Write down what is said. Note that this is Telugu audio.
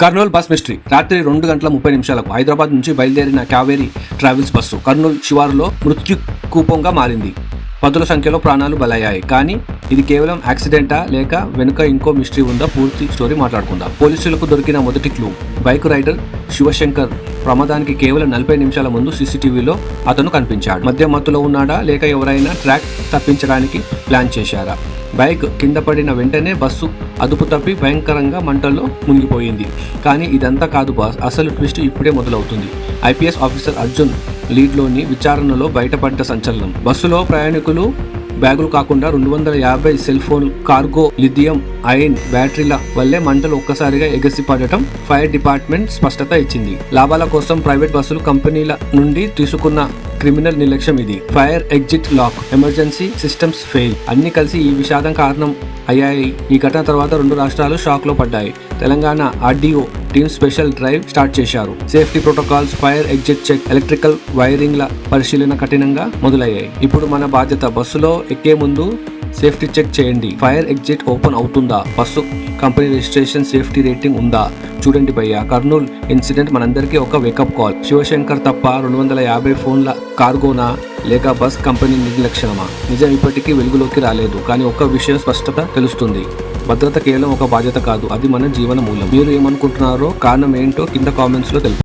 Kurnool bus mystery. రాత్రి రెండు గంటల ముప్పై నిమిషాలకు హైదరాబాద్ నుంచి బయలుదేరిన కావేరీ ట్రావెల్స్ బస్సు కర్నూలు శివారులో మృత్యు కూపంగా మారింది. పదుల సంఖ్యలో ప్రాణాలు బలయ్యాయి. కానీ ఇది కేవలం యాక్సిడెంటా లేక వెనుక ఇంకో మిస్టరీ ఉందా? పూర్తి స్టోరీ మాట్లాడుకుందాం. పోలీసులకు దొరికిన మొదటి క్లూ. బైక్ రైడర్ శివశంకర్ ప్రమాదానికి కేవలం నలభై నిమిషాల ముందు సీసీటీవీలో అతను కనిపించాడు. మధ్య మత్తులో ఉన్నాడా లేక ఎవరైనా ట్రాక్ తప్పించడానికి ప్లాన్ చేశారా? బైక్ కింద పడిన వెంటనే బస్సు అదుపు తప్పి భయంకరంగా మంటల్లో మునిగిపోయింది. కానీ ఇదంతా కాదు బాస్ అసలు ట్విస్ట్ ఇప్పుడే మొదలవుతుంది. ఐపీఎస్ ఆఫీసర్ అర్జున్ లీడ్లోని విచారణలో బయటపడ్డ సంచలనం. బస్సులో ప్రయాణికులు బ్యాగులు కాకుండా రెండు వందల యాభై cell phone cargo lithium ion బ్యాటరీల వల్లే మంటలు ఒక్కసారిగా ఎగసిపడటం ఫైర్ డిపార్ట్మెంట్ స్పష్టత ఇచ్చింది. లాభాల కోసం ప్రైవేట్ బస్సులు కంపెనీల నుండి తీసుకున్న క్రిమినల్ నిర్లక్ష్యం ఇది. Fire exit lock emergency systems fail. అన్ని కలిసి ఈ విషాదం కారణం అయ్యాయి. ఈ ఘటన తర్వాత రెండు రాష్ట్రాలు షాక్లో పడ్డాయి. Telangana RDO team special drive start చేశారు. Safety protocols fire exit check electrical వైరింగ్ల పరిశీలన కఠినంగా మొదలయ్యాయి. ఇప్పుడు మన బాధ్యత బస్సులో ఎక్కే ముందు సేఫ్టీ చెక్ చేయండి. ఫైర్ ఎగ్జిట్ ఓపెన్ అవుతుందా? Bus company registration safety rating ఉందా? చూడండి భయ్య కర్నూల్ ఇన్సిడెంట్ మనందరికీ ఒక వేకప్ కాల్ శివశంకర్ తప్ప రెండు వందల యాభై ఫోన్ల కార్గోనా లేక బస్ కంపెనీ నిర్లక్ష్యమా? నిజం ఇప్పటికీ వెలుగులోకి రాలేదు కానీ ఒక్క విషయం స్పష్టత తెలుస్తుంది. భద్రత కేవలం ఒక బాధ్యత కాదు అది మన జీవన మూలం. మీరు ఏమనుకుంటున్నారో కారణం ఏంటో కింద కామెంట్స్లో తెలుపు